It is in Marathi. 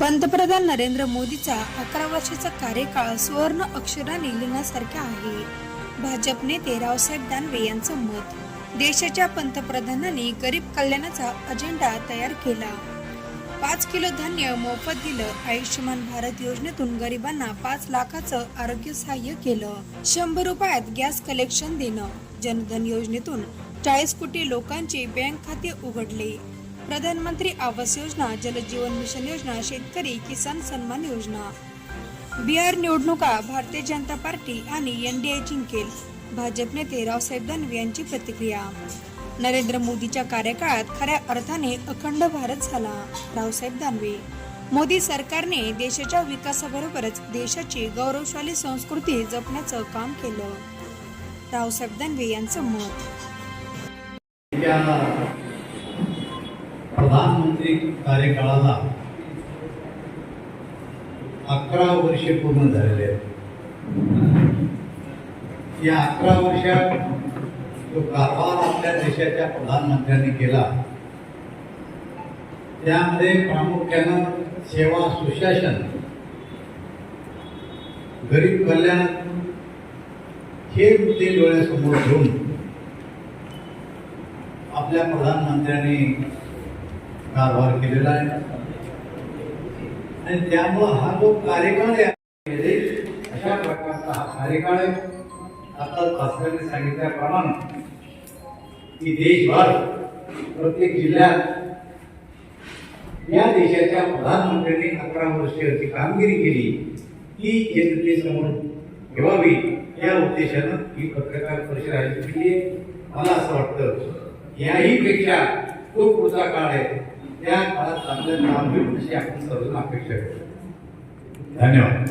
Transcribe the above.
पंतप्रधान नरेंद्र मोदीचा अकरा वर्षाचा कार्यकाळ सुवर्ण अक्षराने लिहिण्यासारखा आहे. भाजप नेते रावसाहेब दानवे यांचं मत देशाच्या पंतप्रधानांनी गरीब कल्याणाचा अजेंडा तयार केला. पाच किलो धान्य मोफत दिलं आयुष्यमान भारत योजनेतून गरिबांना पाच लाखाचं आरोग्य सहाय्य केलं शंभर रुपयात गॅस कलेक्शन देणं जनधन योजनेतून चाळीस कोटी लोकांचे बँक खाते उघडले. प्रधानमंत्री आवास योजना जलजीवन मिशन योजना शेतकरी किसान सन्मान योजना. बिहार निवडणुका भारतीय जनता पार्टी आणि एनडीए जिंकेल. भाजप नेते रावसाहेब दानवे यांची प्रतिक्रिया. नरेंद्र मोदीच्या कार्यकाळात खऱ्या अर्थाने अखंड भारत झाला रावसाहेब दानवे. मोदी सरकारने देशाच्या विकासाबरोबरच देशाची गौरवशाली संस्कृती जपण्याचं काम केलं. रावसाहेब दानवे यांचं मत. प्रधानमंत्री कार्यकाळाला अकरा वर्षे पूर्ण झालेले आहेत. या अकरा वर्षात जो कारभार आपल्या देशाच्या प्रधानमंत्र्यांनी केला त्यामध्ये प्रामुख्यानं सेवा सुशासन गरीब कल्याण हे मुद्दे डोळ्यासमोर घेऊन आपल्या प्रधानमंत्र्यांनी कारभार केलेला आहे. आणि त्यामुळं हा जो कार्यकाळ आहे अशा प्रकारचा हा कार्यकाळ आहे. आता शास्त्राने सांगितल्याप्रमाणे की देशभर प्रत्येक जिल्ह्यात या देशाच्या प्रधानमंत्र्यांनी अकरा वर्षाची कामगिरी केली. ती जनतेसमोर ठेवावी या उद्देशानं ही पत्रकार परिषद आयोजित केली आहे. मला असं वाटतं याही पेक्षा खूप पुढचा काळ आहे. त्या काळात चांगलं नाव होईल अशी आपण सर्वजण अपेक्षा करतो धन्यवाद.